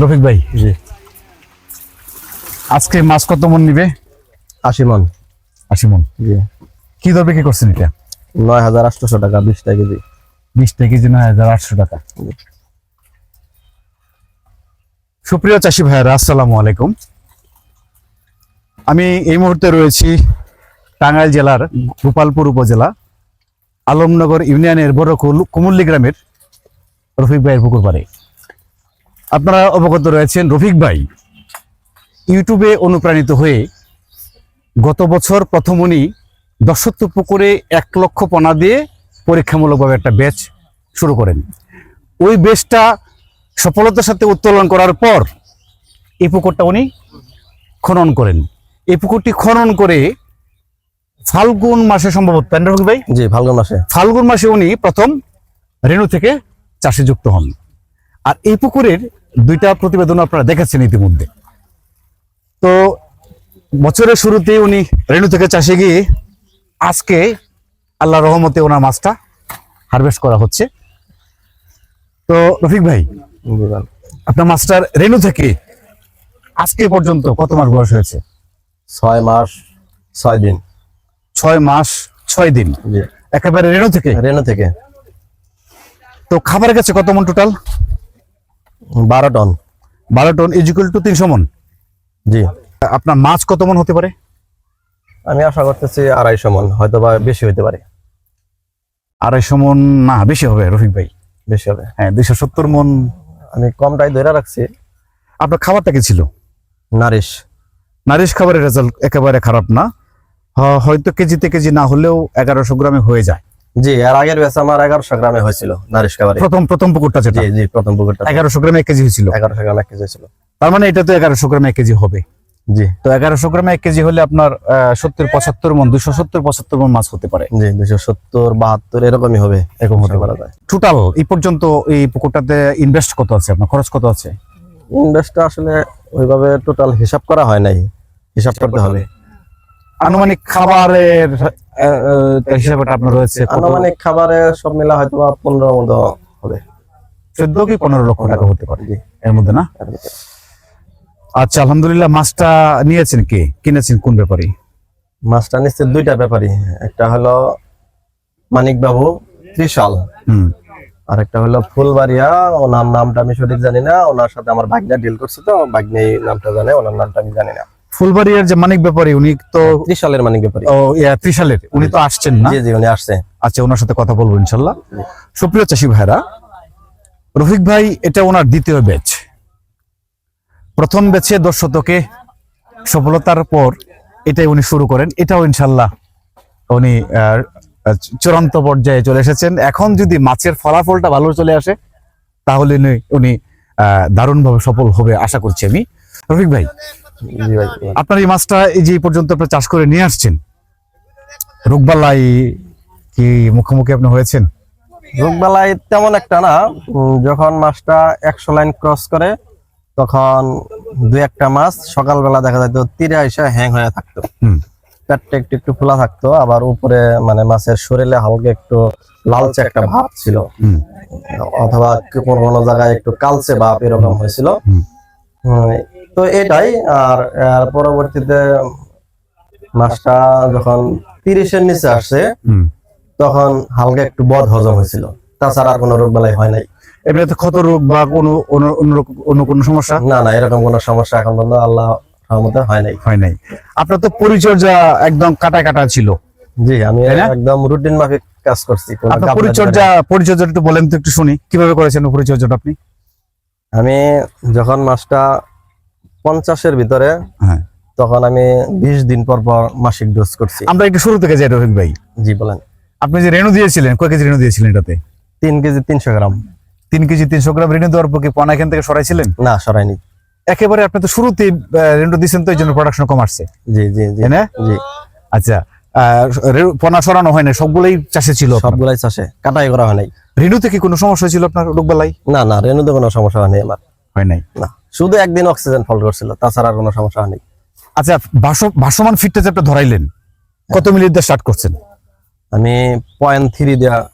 রফিক ভাই জি আজকে মাছ কত মন নিবে? আশি মন। আশি মন। জি। কি দর বিক্রি করছেন এটা? নয় হাজার আটশোশো টাকা বিশ টাকা কেজি। বিশ টাকা কেজি নয় হাজার আটশো টাকা। সুপ্রিয় চাষি ভাইয়েরা আসসালামু আলাইকুম। আমি এই মুহূর্তে রয়েছি টাঙ্গাইল জেলার গোপালপুর উপজেলা আলমনগর ইউনিয়নের বড় কুমুল্লি গ্রামের রফিক ভাইয়ের পুকুর পাড়ে। আপনারা অবগত রয়েছেন, রফিক ভাই ইউটিউবে অনুপ্রাণিত হয়ে গত বছর প্রথম উনি দশত্ব পুকুরে এক লক্ষ পনা দিয়ে পরীক্ষামূলকভাবে একটা ব্যাচ শুরু করেন। ওই ব্যাচটা সফলতার সাথে উত্তোলন করার পর এই পুকুরটা উনি খনন করেন। এই পুকুরটি খনন করে ফাল্গুন মাসে সম্ভবত তাই না রফিক ভাই? জি ফাল্গুন মাসে। ফাল্গুন মাসে উনি প্রথম রেণু থেকে চাষে যুক্ত হন। আর এই পুকুরের দুইটা প্রতিবেদন আপনারা দেখেছেন ইতিমধ্যে। তো বছরের শুরুতে উনি রেণু থেকে চাষে গিয়ে আজকে আল্লাহ রহমতে ওনার মাছটা হারভেস্ট করা হচ্ছে। তো রফিক ভাই আপনার মাছটার রেণু থেকে আজকে পর্যন্ত কত মাস বয়স হয়েছে? ছয় মাস ছয় দিন। ছয় মাস ছয় দিন। একেবারে রেনো থেকে? রেনো থেকে। তো খাবারের কাছে কত মন টোটাল বারো টন। বারো টন ইজিকুয়াল টু তিনশো মন। জি। আপনার মাছ কত মন হতে পারে? আমি আশা করতেছি আড়াইশো মন হয়তো বা বেশি হতে পারে। আড়াইশো মন না বেশি হবে রফিক ভাই। বেশি হবে। হ্যাঁ দুইশো সত্তর মন। আমি কমটাই ধরে রাখছি। আপনার খাবারটা কি ছিল? নারিশ। নারিশ খাবারের রেজাল্ট একেবারে খারাপ না। হয়তো কেজিতে কেজি না হলেও এগারোশো গ্রামে হয়ে যায়। জি এর আগের ব্যাচ আমার এগারোশো গ্রামে হয়েছিল নারিশ খাবারে। প্রথম প্রথম পুকুরটা যেটা। জি জি প্রথম পুকুরটা। এগারোশো গ্রামে এক কেজি হয়েছিল। এগারোশো গ্রাম এক কেজি হয়েছিল। তার মানে এটা তো এগারোশো গ্রামে এক কেজি হবে। জি। তো এগারোশো গ্রামে এক কেজি হলে আপনার সত্তর পঁচাত্তর মন দুশো সত্তর পঁচাত্তর মন মাছ হতে পারে। জি দুশো সত্তর বাহাত্তর এরকমই হবে এরকম হতে পারে। যায় টোটাল এই পর্যন্ত এই পুকুরটাতে ইনভেস্ট কত আছে আপনার? খরচ কত আছে? ইনভেস্টটা আসলে ওইভাবে টোটাল হিসাব করা হয় নাই। হিসাব করতে হবে। আনুমানিক খাবারের হিসাবটা আপনার রয়েছে আনুমানিক খাবারে সব মিলা হয়তো বা পনেরো মতো হবে। চোদ্দ কি পনেরো লক্ষ টাকা হতে পারে? এর মধ্যে না? আচ্ছা আলহামদুলিল্লাহ মাছটা নিয়েছেন কে? কিনেছেন কোন ব্যাপারে? মাছটা নিচ্ছে দুইটা ব্যাপারই একটা হলো মানিক বাবু ত্রিশাল। আর একটা হলো ফুলবাড়িয়া। ওনার নামটা আমি সঠিক জানি না। ওনার সাথে আমার ভাগ্না ডিল করছে তো। ভাগ্নে নামটা জানে ওনার নামটা আমি জানি না। ফুলবাড়িয়ার যে মানিক ব্যাপারী উনি তো ত্রিশালের মানিক ব্যাপারী। ও ত্রিশালের। উনি তো আসছেন না? জি জি উনি আসছে। আচ্ছা ওনার সাথে কথা বলব ইনশাল্লাহ। সুপ্রিয় চাষি ভাইরা রফিক ভাই এটা ওনার দ্বিতীয় ব্যাচ। প্রথম ব্যাচে দশ শতকে সফলতার পর এটাই উনি শুরু করেন। এটাও ইনশাল্লাহ উনি চূড়ান্ত পর্যায়ে চলে এসেছেন। এখন যদি মাছের ফলাফলটা ভালো চলে আসে তাহলে উনি- দারুণভাবে সফল হবে আশা করছি আমি। রফিক ভাই আপনার এই মাছটা এই যে পর্যন্ত আপনার চাষ করে নিয়ে আসছেন রোগবালাই কি মুখোমুখি আপনি হয়েছেন? রোগবালাই তেমন একটা না যখন মাছটা একশো লাইন ক্রস করে তখন দু একটা মাছ সকালবেলা দেখা যেত তীরে এসে হ্যাং হয়ে থাকতো। পেটটা একটু একটু খোলা থাকতো আবার উপরে মানে মাছের শরীরে হালকা একটু লালচে একটা ভাব ছিল। হুম। অথবা কোনো কোনো জায়গায় একটু কালচে ভাব এরকম হয়েছিল। তো এটাই আর এর পরবর্তীতে মাছটা যখন তিরিশের নিচে আসছে তখন হালকা একটু বদ হজম হয়েছিল। তাছাড়া আর কোনো রোগ বেলায় হয় নাই। এমনিতে ক্ষত রোগ বা কোনো অন্য- কোনো সমস্যা? না না এরকম কোনো সমস্যা এখন পর্যন্ত আল্লাহ রহমতে হয় নাই। হয় নাই। আপনার তো পরিচর্যা একদম কাটা কাটা ছিল। জি আমি একদম রুটিন মাফিক কাজ করছি আপনার পরিচর্যা একটু বলেন তো একটু শুনি। কীভাবে করেছেন পরিচর্যাটা আপনি? আমি যখন মাছটা পঞ্চাশের ভিতরে হ্যাঁ। তখন আমি বিশ দিন পর পর মাসিক ডোজ করছি। আমরা একটু শুরু থেকে যাই রফিক ভাই। জি বলেন। আপনি যে রেণু দিয়েছিলেন কয় কেজি রেণু দিয়েছিলেন এটাতে? তিন কেজি তিনশো গ্রাম। তিন কেজি তিনশো গ্রাম রেণু দেওয়ার পর কি পনা এখান থেকে সরাইছিলেন? না সরাইনি। একেবারে আপনি তো শুরুতে রেণু দিয়েছেন তো এই জন্য প্রোডাকশন কম আসছে। জি জি জি। না? জি। আচ্ছা পনা সরানো হয় না সবগুলোই চাষে ছিল। সবগুলাই চাষে কাটাই করা হয় নাই। রেণুতে কি কোনো সমস্যা ছিল আপনার রোগবালাই? না না রেনুতে কোনো সমস্যা হয়নি আমার। হয় নাই? না। শুধু একদিন অক্সিজেন ফল করছিল তাছাড়া আর কোনো সমস্যা হয়নি। আচ্ছা ভাস- ভাসমান ফিটটা যে আপনি ধরাইলেন কত মিনিট দিয়ে স্টার্ট করছেন? আমি পয়েন্ট থ্রি দেওয়া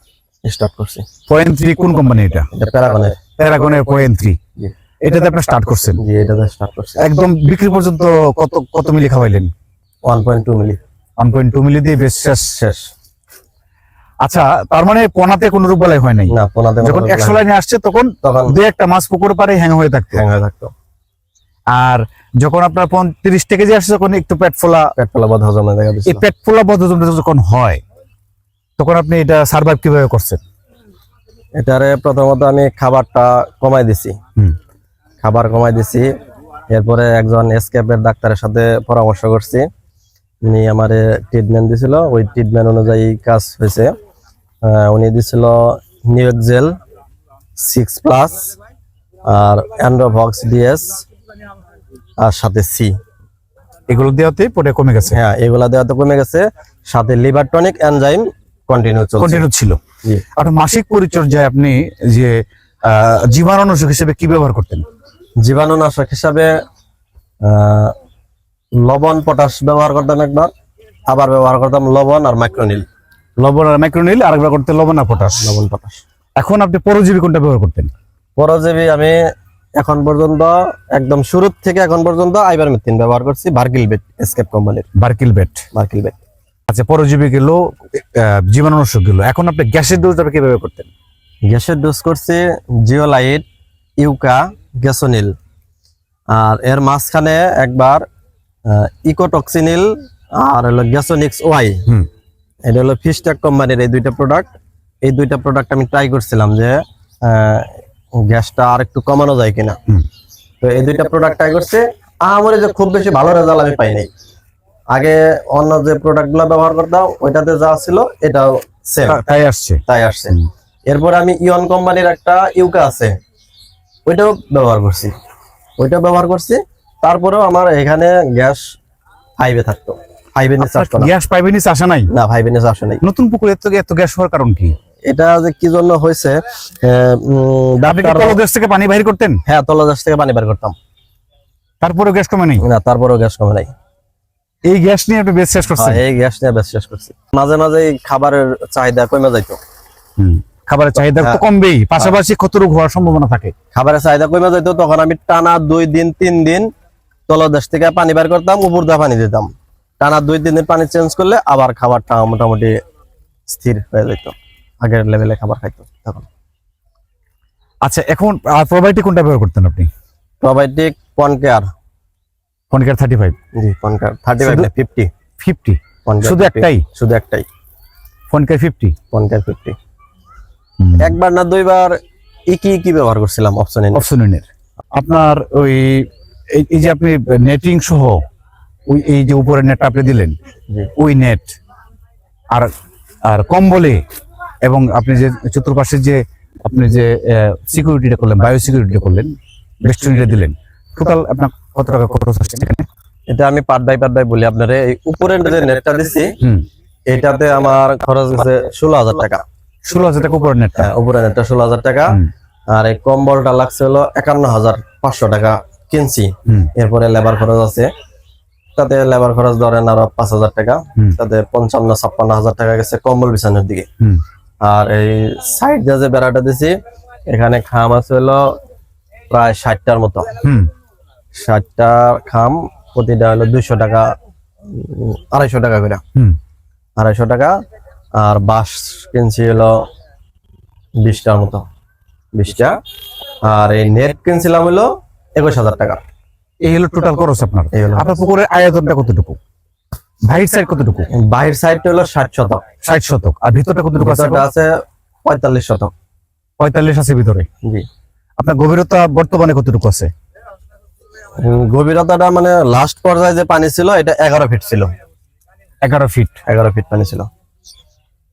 স্টার্ট করছি। পয়েন্ট থ্রি কোন কোম্পানি এটা? প্যারাগনের প্যারাগনের পয়েন্ট থ্রি এটাতে আপনি স্টার্ট করছেন? জি এটাতে স্টার্ট করছি। একদম বিক্রি পর্যন্ত কত কত মিলি খাওয়াইলেন? ওয়ান পয়েন্ট টু মিলি। ওয়ান পয়েন্ট টু মিলি দিয়ে বেশ শেষ শেষ। আচ্ছা তার মানে পোনাতে কোন রূপ বলাই হয় নাই। না পোনাতে যখন একশো লাইনে আসছে তখন দুই একটা মাছ পুকুর পারে হ্যাং হয়ে থাকতো। হ্যাং হয়ে থাকতো। আর যখন আপনার পঁয়ত্রিশ থেকে যে আসছে তখন একটু পেট ফোলা পেট ফেলা বদ হজমে এই পেট ফোলা বদ্ধজমটা যখন হয় তখন আপনি এটা সার্ভাইভ কীভাবে করছেন? এটারে প্রথমত আমি খাবারটা কমাই দিছি। খাবার কমাই দিছি। এরপরে একজন এসকেপের ডাক্তারের সাথে পরামর্শ করছি। উনি আমারে ট্রিটমেন্ট দিছিল। ওই ট্রিটমেন্ট অনুযায়ী কাজ হয়েছে। উনি দিছিল নিউএক্সেল সিক্স প্লাস আর অ্যান্ড্রোভক্স ডিএস আর সাথে সি। এগুলো দেওয়াতে পরে কমে গেছে? হ্যাঁ এগুলা দেওয়া তো কমে গেছে। সাথে লিভার টনিক এনজাইম কন্টিনিউ চলছে। কন্টিনিউ ছিল। আর মাসিক পরিচর্যায় আপনি যে জীবাণুনাশক হিসেবে কি ব্যবহার করতেন? জীবাণুনাশক হিসাবে আহ, লবণ পটাশ ব্যবহার করতাম একবার আবার ব্যবহার করতাম লবণ আর মাইক্রোনিল লবণ আর মাইক্রোনিল আর একবার করতেন লবণ আর পটাশ লবণ পটাশ এখন আপনি পরজীবী কোনটা ব্যবহার করতেন? পরজীবী আমি এখন পর্যন্ত একদম শুরুর থেকে এখন পর্যন্ত আইবার মেথিন ব্যবহার করছি ভার্কিল বেট এসকেপ কোম্পানির বার্কিল বেট ভার্কিল বেট আচ্ছা পরজীবী গুলো জীবাণুনাশকগুলো। এখন আপনি গ্যাসের ডোজ আপনি কীভাবে করতেন? গ্যাসের ডোজ করছি জিওলাইট ইউকা গ্যাসোনিল। আর এর মাঝখানে একবার ইকোটক্সিনিল আর হলো গ্যাসোনিক্স ওয়াই। এটা হলো ফিশটেক কোম্পানির এই দুইটা প্রোডাক্ট এই দুইটা প্রোডাক্ট আমি ট্রাই করছিলাম যে গ্যাসটা আর একটু কমানো যায় কিনা। তো এই দুইটা প্রোডাক্ট ট্রাই করছে। আমার যে খুব বেশি ভালো রেজাল্ট আমি পাই নাই। আগে অন্য যে প্রোডাক্টগুলো ব্যবহার করতাম ওইটাতে যা ছিল এটাও সেম তাই আসছে। তাই আসছে। এরপর আমি ইয়ন কোম্পানির একটা ইউকা আছে। ওইটাও ব্যবহার করছি। ওইটা ব্যবহার করছি। তারপরেও আমার এখানে গ্যাস ফাইভে থাকতো। ফাইভে নিচে না। গ্যাস পাইবেনি আসা নাই? না ফাইভে আসে নাই। নতুন পুকুরে এত এত গ্যাস হওয়ার কারণ কি? এটা যে কি জন্য হয়েছে আহ, উম, আপনি কি ডাক্তার তলদেশ থেকে পানি বাইর করতেন? হ্যাঁ তলদেশ থেকে পানি বের করতাম। তারপরে গ্যাস কমে নেই? না তারপরেও গ্যাস কমে নাই। এই গ্যাস নিয়ে আপনি বেশ শেষ করছেন। হ্যাঁ, এই গ্যাস নিয়ে বেশ শেষ করছি। মাঝে মাঝে খাবারের চাহিদা কমে যাইতো। হুম। খাবারের চাহিদা তো হ্যাঁ। কমবেই পাশাপাশি কত রোগ হওয়ার সম্ভাবনা থাকে। খাবারের চাহিদা কমে যাইতো তখন আমি টানা দুই দিন তিন দিন তলদেশ থেকে পানি বের করতাম উপর দিয়ে পানি দিতাম। টানা দুই তিন দিন পানি চেঞ্জ করলে আবার খাবারটা মোটামুটি স্থির হয়ে যেত। আগের লেভেলে খাবার খাইতো তখন। আচ্ছা এখন প্রোবায়োটিক কোনটা ব্যবহার করতেন আপনি? প্রোবায়োটিক পনকেয়ার ফোনকেয়ার থার্টি ফাইভ জি পনকেয়ার থার্টি ফাইভ ফিফটি ফিফটি শুধু একটাই? শুধু একটাই। ফোনকেয়ার ফিফটি পনকেয়ার ফিফটি একবার না দুইবার ইকি ইকি ব্যবহার করছিলাম? অপশন অপশনের আপনার ওই এই যে আপনি নেটিং সহ ওই এই যে উপরে নেট আপনি দিলেন ওই নেট আর আর কম্বলে এবং আপনি যে চতুর্পাশে যে আপনি যে সিকিউরিটিটা করলেন বায়ো সিকিউরিটিটা করলেন বেস্টনিটা দিলেন টোটাল আপনার কত টাকা খরচ আসছে এখানে? এটা আমি পার্ট বাই বাই বলি আপনারে এই উপরের যে নেটটা দিছি এটাতে আমার খরচ গেছে ষোলো হাজার টাকা। ষোলো হাজার টাকা উপরে নেটটা হ্যাঁ উপরে নেটটা ষোলো হাজার টাকা। আর এই কম্বলটা লাগছে হলো একান্ন হাজার পাঁচশো টাকা কিনছি এরপরে লেবার খরচ আছে তাতে লেবার খরচ ধরেন আরও পাঁচ হাজার টাকা। তাতে পঞ্চান্ন ছাপ্পান্ন হাজার টাকা গেছে কম্বল বিছানোর দিকে। আর এই সাইড যে বেড়াটা দিছি এখানে খাম আছে হলো প্রায় ষাটটার মতো। ষাটটা খাম প্রতিটা হলো দুইশো টাকা আড়াইশো টাকা করে। আড়াইশো টাকা আর বাস কিনছি হলো বিশটার মতো বিশটা। আর এই নেট কিনছিলাম হলো একুশ হাজার টাকা। এই হলো টোটাল খরচ আপনার। আপনার পুকুরের আয়তনটা কতটুকু? ভাইট সাইড কতটুকু? বাহির সাইডটা হলো ষাট শতক। ষাট শতক। আর ভিতরটা কতটুকু আছে পঁয়তাল্লিশ শতক। পঁয়তাল্লিশ আছে ভিতরে। জি। আপনার গভীরতা বর্তমানে কতটুকু আছে? গভীরতাটা মানে লাস্ট পর্যায়ে যে পানি ছিল এটা এগারো ফিট ছিল। এগারো ফিট এগারো ফিট পানি ছিল।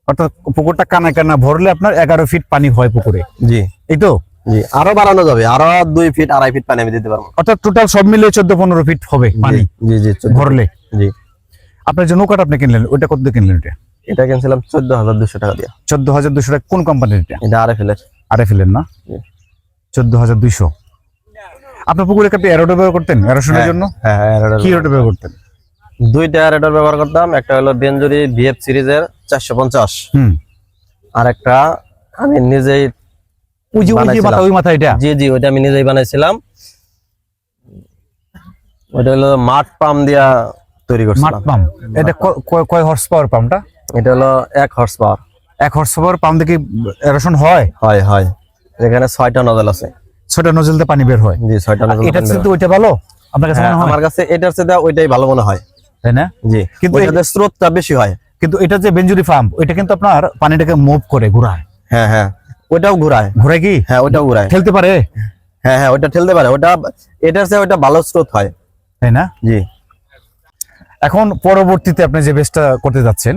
অর্থাৎ পুকুরটা কানা কানা ভরলে আপনার এগারো ফিট পানি হয় পুকুরে। জি। এই তো? জি আরও বাড়ানো যাবে আরও দুই ফিট আড়াই ফিট পানি আমি দিতে পারব। অর্থাৎ টোটাল সব মিলে চোদ্দ পনেরো ফিট হবে পানি জি জি ভরলে। জি। আপনার যে নৌকাটা আপনি কিনলেন ওইটা কত দিয়ে কিনলেন এটা? এটা কিনছিলাম চোদ্দ হাজার দুশো টাকা দিয়ে। চোদ্দ হাজার দুশো টাকা কোন কোম্পানির এটা? এটা আরে ফেলের আরে ফেলেন না? চোদ্দ হাজার দুইশো। আপনার পুকুরে আপনি এরোটা ব্যবহার করতেন এরোশনের জন্য? হ্যাঁ হ্যাঁ, কি এরোটা ব্যবহার করতেন? দুইটা রেডার ব্যবহার করতাম একটা হলো বেঞ্জুরি বিএফ সিরিজের চারশো পঞ্চাশ। আর একটা আমি নিজেই ওই যে ওই যে মাথা ওই মাথা এটা? জি জি ওইটা আমি নিজেই বানাইছিলাম। ওইটা হলো মাঠ পাম দিয়া তৈরি মাঠ পাম্প? এটা কয় হর্স পাওয়ার পাম্পটা? এটা হলো এক হর্স পাওয়ার এক হর্স পাওয়ার পাম্প দেখি এরোশন হয়? হয় হয়। এখানে ছয়টা নজল আছে। ছোটা নজলতে পানি বের হয়? জি ছয়টা নজল এটা কিন্তু ওইটা ভালো? আপনার কাছে হ্যাঁ, মনে হয় আমার কাছে এটার চেয়ে ওইটাই ভালো মনে হয়। তাই না? জি কিন্তু কিন্তু এটাতে স্রোতটা বেশি হয়। কিন্তু এটা যে বেঞ্জুরি পাম্প ওইটা কিন্তু আপনার পানিটাকে মুভ করে ঘুরায়। হ্যাঁ হ্যাঁ। ওইটাও ঘুরায়। ঘুরায় কি? হ্যাঁ ওটাও ঘুরায়। খেলতে পারে? হ্যাঁ হ্যাঁ ওইটা ঠেলতে পারে। ওটা এটার চেয়ে ওইটা ভালো স্রোত হয়। তাই না? জি। এখন পরবর্তীতে আপনি যে বেচটা করতে যাচ্ছেন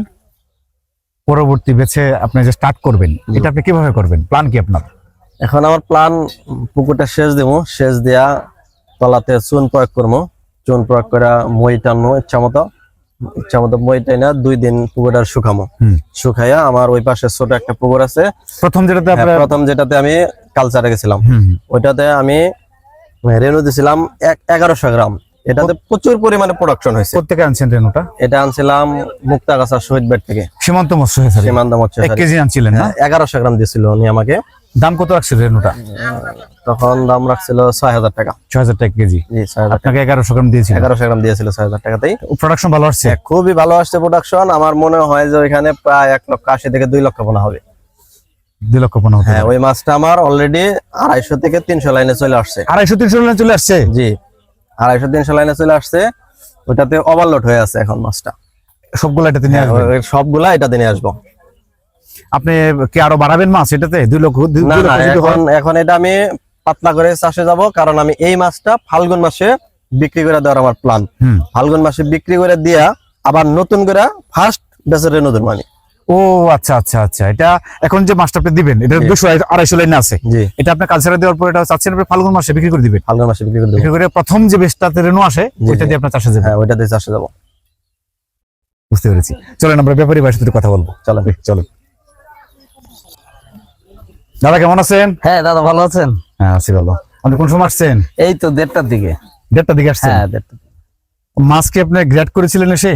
পরবর্তী বেছে আপনি যে স্টার্ট করবেন এটা আপনি কীভাবে করবেন? প্ল্যান কি আপনার? এখন আমার প্ল্যান পুকুরটা সেচ দেবো। সেচ দেয়া তলাতে চুন প্রয়োগ করব। চুন প্রয়োগ করা মই টানবো ইচ্ছা মতো। ইচ্ছা মতো মই টাইনা দুই দিন শুকামো। শুকাইয়া আমার ওই পাশে ছোট একটা পুকুর আছে। প্রথম যেটাতে হ্যাঁ, প্রথম যেটাতে আমি কালচারে গেছিলাম। ওইটাতে আমি রেনু দিছিলাম এগারোশো গ্রাম। এটাতে প্রচুর পরিমাণে প্রোডাকশন হয়েছে। কোথেকে আনছেন রেনুটা এটা আনছিলাম মুক্তাগাছা শহীদ বেড থেকে। সীমান্ত মৎস্য সীমান্ত মৎস্য এক কেজি আনছিলেন না? এগারোশো গ্রাম দিয়েছিল উনি আমাকে। দাম কত রাখছিল রেনুটা? তখন দাম রাখছিল ছয় হাজার টাকা ছয় হাজার টাকা। কেজি আপনাকে এগারোশো গ্রাম দিয়েছিল। এগারোশো গ্রাম দিয়েছিল ছয় হাজার টাকাতেই প্রোডাকশন ভালো আসছে? খুবই ভালো আসছে প্রোডাকশন আমার মনে হয় যে ওইখানে প্রায় এক লক্ষ আশি থেকে দুই লক্ষ পোনা হবে। দুই লক্ষ হ্যাঁ ওই মাছটা আমার অলরেডি আড়াইশো থেকে তিনশো লাইনে চলে আসছে। আড়াইশো তিনশো লাইনে চলে আসছে? জি আড়াইশো তিনশো লাইনে চলে আসছে। ওটাতে ওভারলোড হয়ে আছে এখন মাছটা। সবগুলো এটাতে নিয়ে হ্যাঁ, সবগুলা এটাতে নিয়ে আসব। আপনি কি আরও বাড়াবেন মাছ এটাতে? দুই লক্ষ এখন এটা আমি পাতলা করে চাষে যাব কারণ আমি এই মাছটা ফাল্গুন মাসে বিক্রি করে দেওয়ার আমার প্ল্যান ফাল্গুন মাসে বিক্রি করে দিয়া আবার নতুন করে ফার্স্ট বেচারে নতুন মানি। ও আচ্ছা আচ্ছা আচ্ছা। এটা এখন যে মাছটা আপনি দিবেন এটা দুশো আড়াইশো লাইনে আছে। এটা আপনি কালচারে দেওয়ার পর এটা চাচ্ছেন আপনি ফাল্গুন মাসে বিক্রি করে দিবেন। ফাল্গুন মাসে বিক্রি করে বিক্রি করে প্রথম যে বেশটাতে রেনু আসে ওইটা দিয়ে আপনার চাষে যাবে হ্যাঁ ওইটাতে চাষে যাব। বুঝতে পেরেছি। চলেন আমরা ব্যাপারী ভাইয়ের সাথে কথা বলব। চলো চলো দাদা কেমন আছেন? হ্যাঁ দাদা ভালো আছেন? হ্যাঁ আছি ভালো। আপনি কোন সময় আসছেন? এই তো দেড়টার দিকে। দেড়টার দিকে আসছেন? হ্যাঁ দেড়টা মাছ কি আপনি গ্রেড করেছিলেন এসে?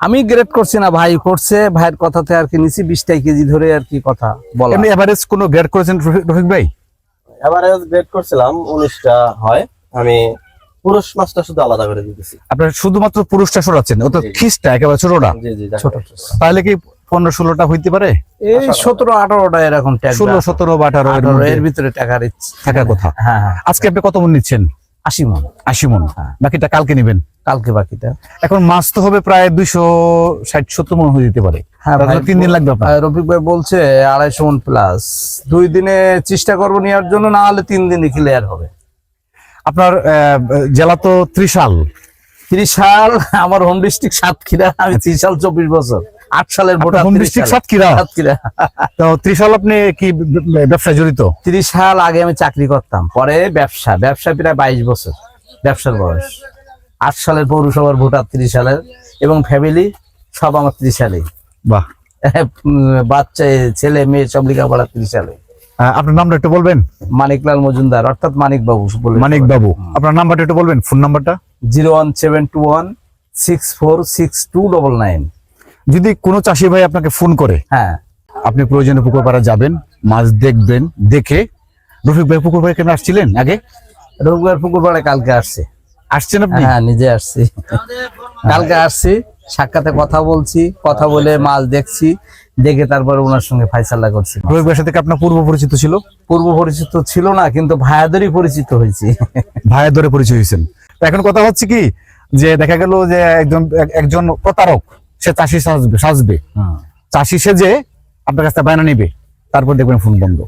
আমি গ্রেড করছি না ভাই করছে ভাইয়ের কথাতে আর কি নিছি বিশটাই কেজি ধরে আর কি কথা বলা। এমনি এভারেজ কোনো গ্রেড করেছেন রফিক- ভাই? এবারে গ্রেড করছিলাম উনিশটা হয়। আমি পুরুষ মাছটা শুধু আলাদা করে দিতেছি। আপনার শুধুমাত্র পুরুষটা সরাচ্ছেন ও তো জি, জি। খিসটা একেবারে ছোটটা। জি জি ছোট। তাহলে কি পনেরো ষোলোটা হইতে পারে? এই সতেরো আঠারোটা এরকম ষোলো সতেরো বা আঠারো এর ভিতরে টাকার ইচ্ছে থাকার কথা। হ্যাঁ হ্যাঁ আজকে আপনি কত মন নিচ্ছেন? আশি মন। আশি মন। হ্যাঁ। বাকিটা কালকে নেবেন। কালকে বাকিটা। এখন মাছ তো হবে প্রায় দুইশো ষাট সত্তর মন হয়ে যেতে পারে। হ্যাঁ তিন দিন লাগবে রফিক ভাই বলছে আড়াইশো মন প্লাস দুই দিনে চেষ্টা করব নেওয়ার জন্য না হলে তিন দিনে ক্লিয়ার হবে। আপনার জেলা তো ত্রিশাল। ত্রিশাল আমার হোম ডিস্ট্রিক্ট সাতক্ষীরা আমি ত্রিশাল চব্বিশ বছর। আট সালের ভোটার সাতক্ষীরা? সাতক্ষীরা। তো ত্রিশাল আপনি কি ব্যবসায় জড়িত? তিরিশ সাল আগে আমি চাকরি করতাম পরে ব্যবসা। ব্যবসা প্রায় বাইশ বছর ব্যবসার বয়স। আট সালের পৌরসভার ভোটার তিরিশ সালের এবং ফ্যামিলি সব আমার তিরিশ সালে বাহ। বাচ্চা ছেলে মেয়ে সব লেখাপড়া তিরিশ সালে। আপনার নামটা একটু বলবেন? মানিকলাল মজুমদার অর্থাৎ মানিক বাবু মানিক বাবু আপনার নাম্বারটা একটু বলবেন ফোন নাম্বারটা? Zero one seven two one six four six two double nine. যদি কোনো চাষি ভাই আপনাকে ফোন করে হ্যাঁ। আপনি প্রয়োজনে পুকুর পাড়া যাবেন মাছ দেখবেন দেখে। রফিক ভাই পুকুর পাড়ে কেন আসছিলেন আগে? রোববার পুকুর পাড়ে কালকে আসছে। আসছেন আপনি? হ্যাঁ নিজে আসছি। কালকে আসছি সাক্ষাতে কথা বলছি কথা বলে মাছ দেখছি দেখে তারপরে ওনার সঙ্গে ফাইসাল্লা করছি রফিক ভাইয়ের সাথে আপনার পূর্ব পরিচিত ছিল? পূর্ব পরিচিত ছিল না কিন্তু ভাইয়াদেরই পরিচিত হয়েছি। ভাইয়ের ধরে পরিচয় হয়েছেন। তো এখন কথা হচ্ছে কি যে দেখা গেল যে একজন একজন প্রতারক সে চাষি সাজবে সাজবে। চাষি সেজে আপনার কাছে বায়না নিবে তারপর দেখবেন ফোন বন্ধ।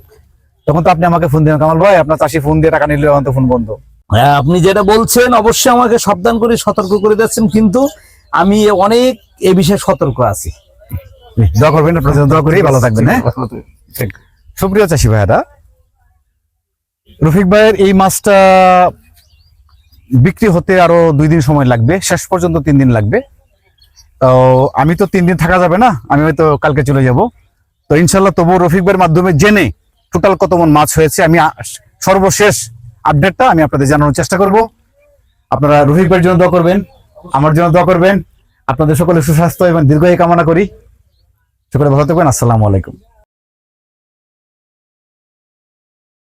তখন তো আপনি আমাকে ফোন দিলেন কামাল ভাই আপনার চাষি ফোন দিয়ে টাকা নিলে এখন তো ফোন বন্ধ। হ্যাঁ আপনি যেটা বলছেন অবশ্যই আমাকে সাবধান করে সতর্ক করে দিচ্ছেন কিন্তু আমি অনেক এ বিষয়ে সতর্ক আছি। দোয়া করবেন আপনার দোয়া করি ভালো থাকবেন হ্যাঁ? সুপ্রিয় চাষি ভাইয়ারা রফিক ভাইয়ের এই মাছটা বিক্রি হতে আরও দুই দিন সময় লাগবে শেষ পর্যন্ত তিন দিন লাগবে। তো আমি তো তিন দিন থাকা যাবে না, আমি হয়তো কালকে চলে যাব। তো ইনশাল্লাহ তবু রফিক ভাইয়ের মাধ্যমে জেনে টোটাল কত মন মাছ হয়েছে, আমি সর্বশেষ আপডেটটা আমি আপনাদের জানানোর চেষ্টা করব। আপনারা রফিক ভাইয়ের জন্য দোয়া করবেন, আমার জন্য দোয়া করবেন। আপনাদের সকলে সুস্বাস্থ্য এবং দীর্ঘায়ু কামনা করি। সকলে ভালো থাকবেন, আসসালামু আলাইকুম।